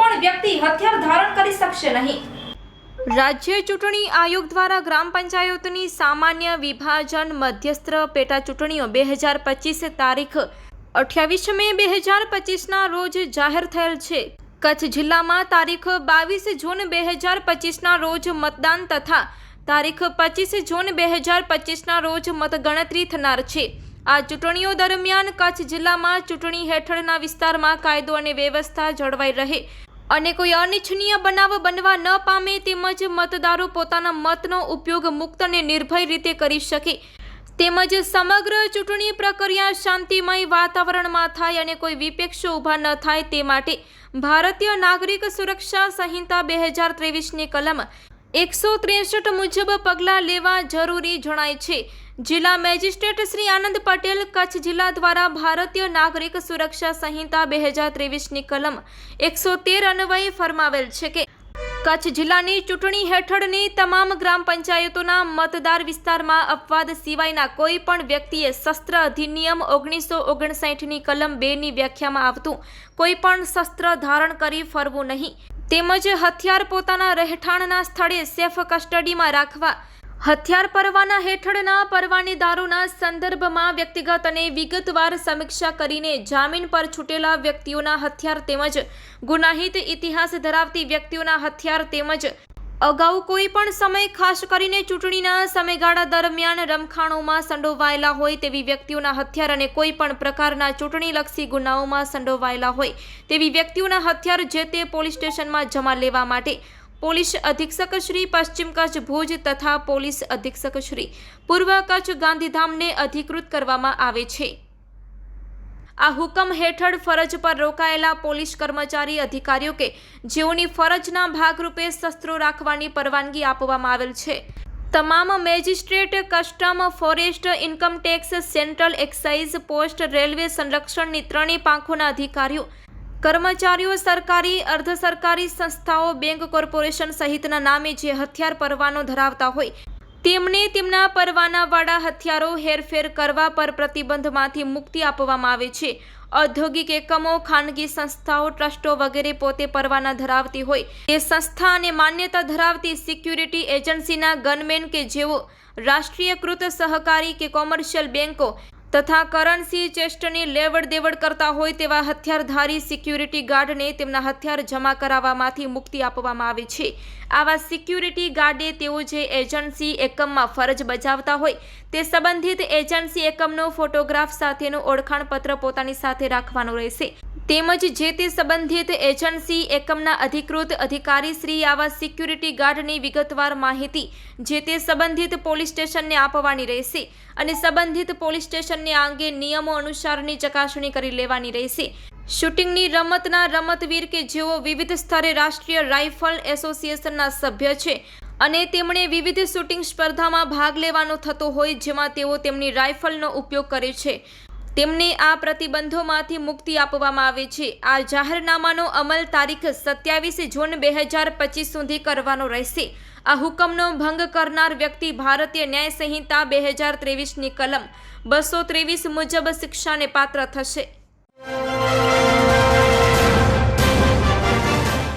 પણ વ્યક્તિ હથિયાર ધારણ કરી શકશે નહીં. રાજ્ય ચૂંટણી આયોગ દ્વારા ગ્રામ પંચાયતની સામાન્ય વિભાજન મધ્યસ્થ પેટા ચૂંટણીઓ બે હજાર પચીસ તારીખ અઠ્યાવીસ મે બે હજાર પચીસના રોજ જાહેર થયેલ છે. કચ્છ જિલ્લામાં તારીખ બાવીસ જૂન બે હજાર પચીસના રોજ મતદાન તથા તારીખ પચીસ જૂન બે હજાર પચીસના રોજ મતગણતરી થનાર છે. આ ચૂંટણીઓ દરમિયાન કચ્છ જિલ્લામાં ચૂંટણી હેઠળના વિસ્તારમાં કાયદો અને વ્યવસ્થા જળવાઈ રહે. અને કોઈ અનિચ્છનીય બનાવ બનવા ન પામે તેમજ મતદારો પોતાના મતનો ઉપયોગ મુક્ત અને નિર્ભય રીતે કરી શકે. તેમજ સમગ્ર ચૂંટણી પ્રક્રિયા શાંતિમય વાતાવરણમાં થાય અને કોઈ વિપક્ષો ઊભા ન થાય તે માટે ભારતીય નાગરિક સુરક્ષા સંહિતા બે હજાર ત્રેવીસની કલમ એકસો ત્રેસઠ મુજબ પગલાં લેવા જરૂરી જણાય છે. જિલ્લા મેજિસ્ટ્રેટ શ્રી આનંદ પટેલ કચ્છ જિલ્લા દ્વારા ભારતીય નાગરિક સુરક્ષા સંહિતા બે હજાર ત્રેવીસની કલમ એકસો તેર અન્વયે ફરમાવેલ છે કે કચ્છ જિલ્લાની ચૂંટણી હેઠળની તમામ ગ્રામ પંચાયતોના મતદાર વિસ્તારમાં અપવાદ સિવાયના કોઈ પણ વ્યક્તિએ શસ્ત્ર અધિનિયમ ઓગણીસો ઓગણસાઠની કલમ બેની વ્યાખ્યામાં આવતું કોઈ પણ શસ્ત્ર ધારણ કરી ફરવું નહીં. તેમજ હથિયાર પોતાના રહેઠાણના સ્થળે સેફ કસ્ટડીમાં રાખવા હથિયાર પરવાના હેઠળના પરવાનેદારોના સંદર્ભમાં વ્યક્તિગત અને વિગતવાર સમીક્ષા કરીને જામીન પર છૂટેલા વ્યક્તિઓના હથિયાર તેમજ ગુનાહિત ઇતિહાસ ધરાવતી વ્યક્તિઓના હથિયાર તેમજ અગાઉ કોઈ પણ સમય ખાસ કરીને ચૂંટણીના સમયગાળા દરમિયાન રમખાણોમાં સંડોવાયેલા હોય તેવી વ્યક્તિઓના હથિયાર અને કોઈ પણ પ્રકારના ચૂંટણીલક્ષી ગુનાઓમાં સંડોવાયેલા હોય તેવી વ્યક્તિઓના હથિયાર જે તે પોલીસ સ્ટેશનમાં જમા લેવા માટે પોલીસ અધિક્ષક શ્રી પશ્ચિમ કચ્છ ભુજ તથા પોલીસ અધિક્ષક શ્રી પૂર્વ કચ્છ ગાંધીધામને અધિકૃત કરવામાં આવે છે. આ હુકમ હેઠળ ફરજ પર રોકાયેલા પોલીસ કર્મચારી અધિકારીઓ કે જેઓની ફરજના ભાગરૂપે શસ્ત્રો રાખવાની પરવાનગી આપવામાં આવેલ છે. તમામ magistrate, custom, forest income tax central excise, post, railway સંરક્ષણની ત્રણેય પાંખોના અધિકારીઓ કર્મચારીઓ, સરકારી, અર્ધ સરકારી સંસ્થાઓ, બેંક કોર્પોરેશન સહિતના નામે જે હથિયાર પરવાનો ધરાવતા હોય, તેમને તેમના પરવાનાવાળા હથિયારો હેરફેર કરવા પર પ્રતિબંધમાંથી મુક્તિ આપવામાં આવે છે. ઔદ્યોગિક એકમો, ખાનગી સંસ્થાઓ, ટ્રસ્ટો વગેરે પોતે પરવાના ધરાવતી હોય. તે સંસ્થા અને માન્યતા ધરાવતી સિક્યુરિટી એજન્સીના ગનમેન કે જેઓ રાષ્ટ્રીયકૃત સહકારી કે કોમર્શિયલ બેન્કો તથા કરન્સી ચેસ્ટની લેવડ દેવડ કરતા હોય તેવા હથિયારધારી સિક્યુરિટી ગાર્ડને તેમના હથિયાર જમા કરાવવામાંથી મુક્તિ આપવામાં આવે છે. આવા સિક્યુરિટી ગાર્ડે તેઓ જે એજન્સી એકમમાં ફરજ બજાવતા હોય તે સંબંધિત એજન્સી એકમનો ફોટોગ્રાફ સાથેનો ઓળખાણપત્ર પોતાની સાથે રાખવાનો રહેશે. તેમજ જે તે સંબંધિત એજન્સી એકમના અધિકૃત અધિકારી શ્રી આવા સિક્યુરિટી ગાર્ડની વિગતવાર માહિતી જે તે સંબંધિત પોલીસ સ્ટેશનને આપવાની રહેશે અને સંબંધિત પોલીસ સ્ટેશનને આ અંગે નિયમો અનુસારની ચકાસણી કરી લેવાની રહેશે. શૂટિંગની રમતના રમતવીર કે જેઓ વિવિધ સ્તરે રાષ્ટ્રીય રાઇફલ એસોસિએશનના સભ્ય છે અને તેમણે વિવિધ શૂટિંગ સ્પર્ધામાં ભાગ લેવાનો થતો હોય જેમાં તેઓ તેમની રાઇફલનો ઉપયોગ કરે છે. તેમને આ પ્રતિબંધોમાંથી મુક્તિ આપવામાં આવે છે. આ જાહેરનામાનો અમલ તારીખ સત્યાવીસ જૂન બે હજાર પચીસ સુધી કરવાનો રહેશે. આ હુકમનો ભંગ કરનાર વ્યક્તિ ભારતીય ન્યાય સંહિતા બે હજાર ત્રેવીસની કલમ બસો ત્રેવીસ મુજબ શિક્ષાને પાત્ર થશે.